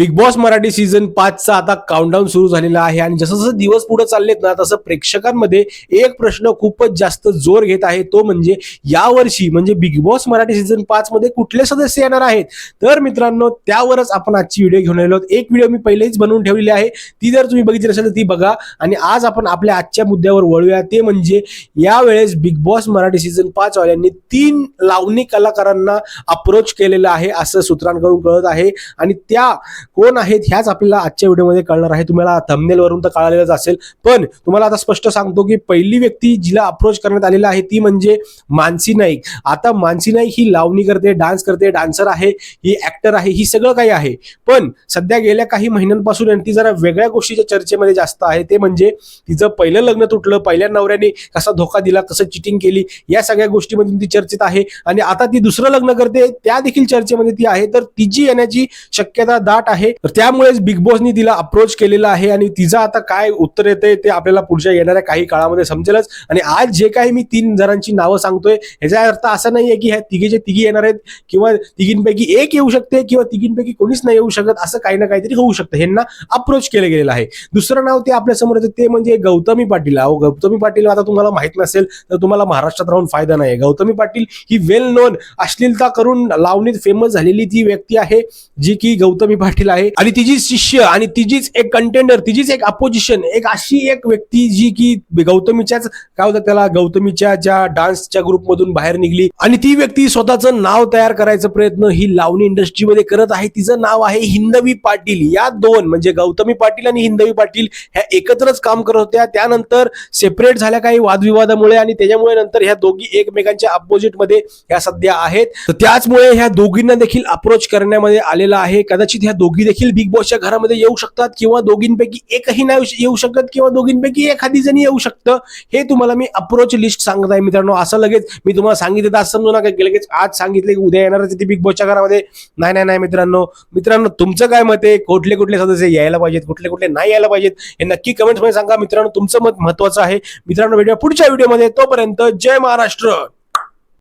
Big Boss Marathi season पाचचा आता countdown सुरू झालेला आहे आणि जसं जसं दिवस पुढे चाललेत ना तसं प्रेक्षकांमध्ये एक प्रश्न खूपच जास्त जोर घेत आहे. तो म्हणजे यावर्षी म्हणजे बिग बॉस मराठी सीझन पाच मध्ये कुठले सदस्य येणार आहेत? तर मित्रांनो त्यावरच आपण आजची व्हिडिओ घेऊन आलेलो एक व्हिडिओ मी पहिलेच बनवून ठेवलेली आहे. ती जर तुम्ही बघितली असेल तर ती बघा. आणि आज आपण आपल्या आजच्या मुद्द्यावर वळूया. ते म्हणजे यावेळेस बिग बॉस मराठी सीझन पाच वाल्यांनी तीन लावणी कलाकारांना अप्रोच केलेलं आहे असं सूत्रांकडून कळत आहे. आणि त्या कोण आहेत ह्याच आपल्याला आजच्या व्हिडिओमध्ये कळणार आहे. तुम्हाला thumbnail तर कळालेलंच असेल. पण तुम्हाला आता स्पष्ट सांगतो की पहिली व्यक्ती जिला अप्रोच करण्यात आलेला आहे ती म्हणजे मानसी नाईक. आता मानसी नाईक ही लावणी करते डान्स करते डान्सर आहे ही ऍक्टर आहे ही सगळं काही आहे. पण सध्या गेल्या काही महिन्यांपासून आणि ती जरा वेगळ्या गोष्टीच्या चर्चेमध्ये जास्त आहे. ते म्हणजे तिचं पहिलं लग्न तुटलं पहिल्या नवऱ्याने कसा धोका दिला कसं चिटिंग केली या सगळ्या गोष्टीमधून ती चर्चेत आहे. आणि आता ती दुसरं लग्न करते त्या देखील चर्चेमध्ये ती आहे. तर तिची येण्याची शक्यता दाट आहे. तर त्यामुळेच बिग बॉसनी तिला अप्रोच केलेला आहे आणि तिचं आता काय उत्तर येते ते आपल्याला पुढच्या येणाऱ्या काही काळामध्ये समजेलच. आणि आज जे काही मी तीन जणांची नावं सांगतोय ह्याचा अर्थ असा नाहीये की ह्या तिघेचे तिघी येणार आहेत किंवा तिघींपैकी एक येऊ शकते किंवा तिघींपैकी कोणीच नाही येऊ शकत असं काही ना काहीतरी होऊ शकतं. ह्यांना अप्रोच केलं गेलेलं आहे. दुसरं नाव ते आपल्यासमोर येतं ते म्हणजे गौतमी पाटील. अहो गौतमी पाटील आता तुम्हाला माहीत नसेल तर तुम्हाला महाराष्ट्रात राहून फायदा नाही गौतमी पाटील ही वेल नोन अश्लीलता करून लावणीत फेमस झालेली ती व्यक्ती आहे जी की गौतमी पाटील आहे. आणि तिची शिष्य आणि तिचीच एक कंटेंडर तिचीच एक अपोजिशन एक अशी एक व्यक्ती जी की गौतमीच्याच काय होतं त्याला गौतमीच्या ज्या डान्सच्या ग्रुपमधून बाहेर निघली. आणि ती व्यक्ती स्वतःचं नाव तयार करायचा प्रयत्न ही लावणी इंडस्ट्रीमध्ये करत आहे. तिचं नाव आहे हिंदवी पाटील. या दोन म्हणजे गौतमी पाटील आणि हिंदवी पाटील ह्या एकत्रच काम करत होत्या. त्यानंतर सेपरेट झाल्या काही वादविवादामुळे आणि त्याच्यामुळे नंतर ह्या दोघी एकमेकांच्या अपोजिटमध्ये ह्या सध्या आहेत. तर त्याचमुळे ह्या दोघींना देखील अप्रोच करण्यामध्ये आलेला आहे. कदाचित ह्या दोघी देखील बिग बॉसच्या घरामध्ये येऊ शकतात किंवा दोघींपैकी एकही नाही येऊ शकत किंवा दोघींपैकी एखादी जणी येऊ शकतं. हे तुम्हाला मी अप्रोच लिस्ट सांगत आहे मित्रांनो. असं लगेच मी तुम्हाला सांगितलं तर असं समजू नका की लगेच आज सांगितले की उद्या येणार ते बिग बॉसच्या घरामध्ये. नाही नाही नाही मित्रांनो. मित्रांनो तुमचं काय मत आहे? कुठले कुठले सदस्य यायला पाहिजेत? कुठले कुठले नाही यायला पाहिजेत? हे नक्की कमेंट्समध्ये सांगा. मित्रांनो तुमचं मत महत्वाचं आहे. मित्रांनो व्हिडिओ पुढच्या व्हिडिओमध्ये तोपर्यंत जय महाराष्ट्र.